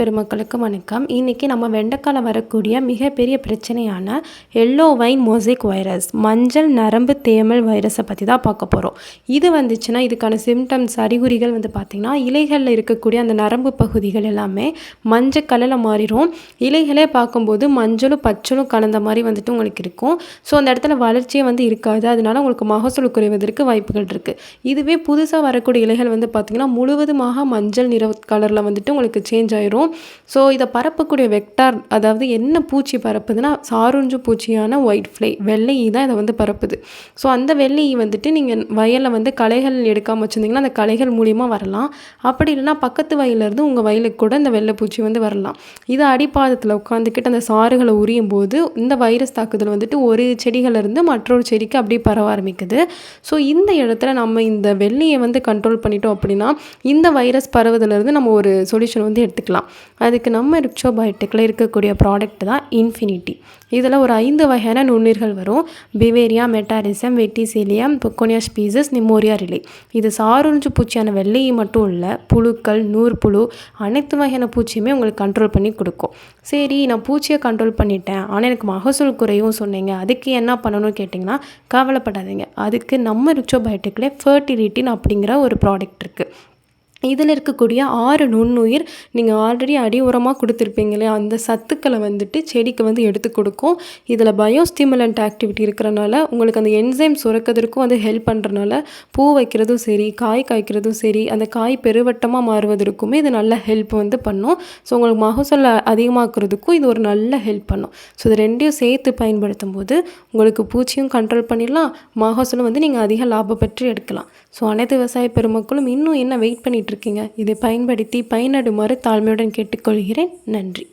பெருமக்களுக்கு வணக்கம். இன்றைக்கி நம்ம வெண்டைக்கால வரக்கூடிய மிகப்பெரிய பிரச்சனையான எல்லோ வைன் மோசிக் வைரஸ் மஞ்சள் நரம்பு தேமல் வைரஸை பற்றி தான் பார்க்க போகிறோம் இது வந்துச்சுன்னா இதுக்கான சிம்டம்ஸ் அறிகுறிகள் வந்து பார்த்திங்கன்னா இலைகளில் இருக்கக்கூடிய அந்த நரம்பு பகுதிகள் எல்லாமே மஞ்சள் கலரில் மாறிடும் இலைகளே பார்க்கும்போது மஞ்சளும் பச்சளும் கலந்த மாதிரி வந்துட்டு உங்களுக்கு இருக்கும். ஸோ அந்த இடத்துல வளர்ச்சியே வந்து இருக்காது. அதனால உங்களுக்கு மகசூல் குறைவதற்கு வாய்ப்புகள் இருக்குது இதுவே புதுசாக வரக்கூடிய இலைகள் வந்து பார்த்திங்கன்னா முழுவதுமாக மஞ்சள் நிற கலரில் வந்துட்டு உங்களுக்கு சேஞ்ச் ஆயிரும். ஸோ இதை பரப்பக்கூடிய வெக்டார் அதாவது என்ன பூச்சி பரப்புதுன்னா சாருஞ்சு பூச்சியான ஒயிட் ஃப்ளை வெள்ளை ஈ தான் இதை வந்து பரப்புது. ஸோ அந்த வெள்ளை ஈ வந்துட்டு நீங்கள் வயலில் வந்து களைகள் எடுக்காமல் வச்சுருந்தீங்கன்னா அந்த களைகள் மூலியமாக வரலாம். அப்படி இல்லைன்னா பக்கத்து வயலேருந்து உங்கள் வயலுக்கு கூட இந்த வெள்ளை பூச்சி வந்து வரலாம். இது அடிப்பாதத்தில் உட்காந்துக்கிட்டு அந்த சாறுகளை உரியும் போது இந்த வைரஸ் தாக்குதல் வந்துட்டு ஒரு செடிகளிலிருந்து மற்றொரு செடிக்கு அப்படியே பரவ ஆரம்பிக்குது. ஸோ இந்த இடத்துல நம்ம இந்த வெள்ளையை வந்து கண்ட்ரோல் பண்ணிட்டோம் அப்படின்னா இந்த வைரஸ் பரவுதலேருந்து நம்ம ஒரு சொல்யூஷன் வந்து எடுத்துக்கலாம். அதுக்கு நம்ம ரிக்ஷோபயோடிக்கில் இருக்கக்கூடிய ப்ராடக்ட் தான் இன்ஃபினிட்டி இதில் ஒரு ஐந்து வகையான நுண்ணீர்கள் வரும். Beauveria Metarhizium Verticillium Pochonia species Nomuraea rileyi இது சாருஞ்சு பூச்சியான வெள்ளையை மட்டும் இல்லை புழுக்கள் நூற்புழு அனைத்து வகையான பூச்சியுமே உங்களுக்கு கண்ட்ரோல் பண்ணி கொடுக்கும். சரி நான் பூச்சியை கண்ட்ரோல் பண்ணிட்டேன். ஆனால் எனக்கு மகசூல் குறையும் சொன்னீங்க. அதுக்கு என்ன பண்ணணும்னு கேட்டிங்கன்னா கவலைப்படாதீங்க. அதுக்கு நம்ம ரிக்ஷோபயோட்டிக்கில் ஃபர்டிலிட்டின் அப்படிங்கிற ஒரு ப்ராடக்ட் இருக்குது இதில் இருக்கக்கூடிய ஆறு நுண்ணுயிர் நீங்கள் ஆல்ரெடி அடி உரமாக கொடுத்துருப்பீங்க இல்லையா? அந்த சத்துக்களை வந்துட்டு செடிக்கு வந்து எடுத்து கொடுக்கும். இதில் பயோஸ்டிமுலண்ட் ஆக்டிவிட்டி இருக்கிறனால உங்களுக்கு அந்த என்சைம் சுரக்கிறதுக்கும் வந்து ஹெல்ப் பண்ணுறனால பூ வைக்கிறதும் சரி காய் காய்க்கிறதும் சரி அந்த காய் பெருவட்டமாக மாறுவதற்குமே இது நல்ல ஹெல்ப் வந்து பண்ணும். ஸோ உங்களுக்கு மகசூல் அதிகமாக்குறதுக்கும் இது ஒரு நல்ல ஹெல்ப் பண்ணும். ஸோ இது ரெண்டையும் சேர்த்து பயன்படுத்தும் போது உங்களுக்கு பூச்சியும் கண்ட்ரோல் பண்ணிடலாம். மகசூலும் வந்து நீங்கள் அதிக லாபம் பெற்று எடுக்கலாம். ஸோ அனைத்து விவசாய பெருமக்களும் இன்னும் என்ன வெயிட் பண்ணிட்டு இருக்கீங்க இதை பயன்படுத்தி பயனடுமாறு தாழ்மையுடன் கேட்டுக்கொள்கிறேன். நன்றி.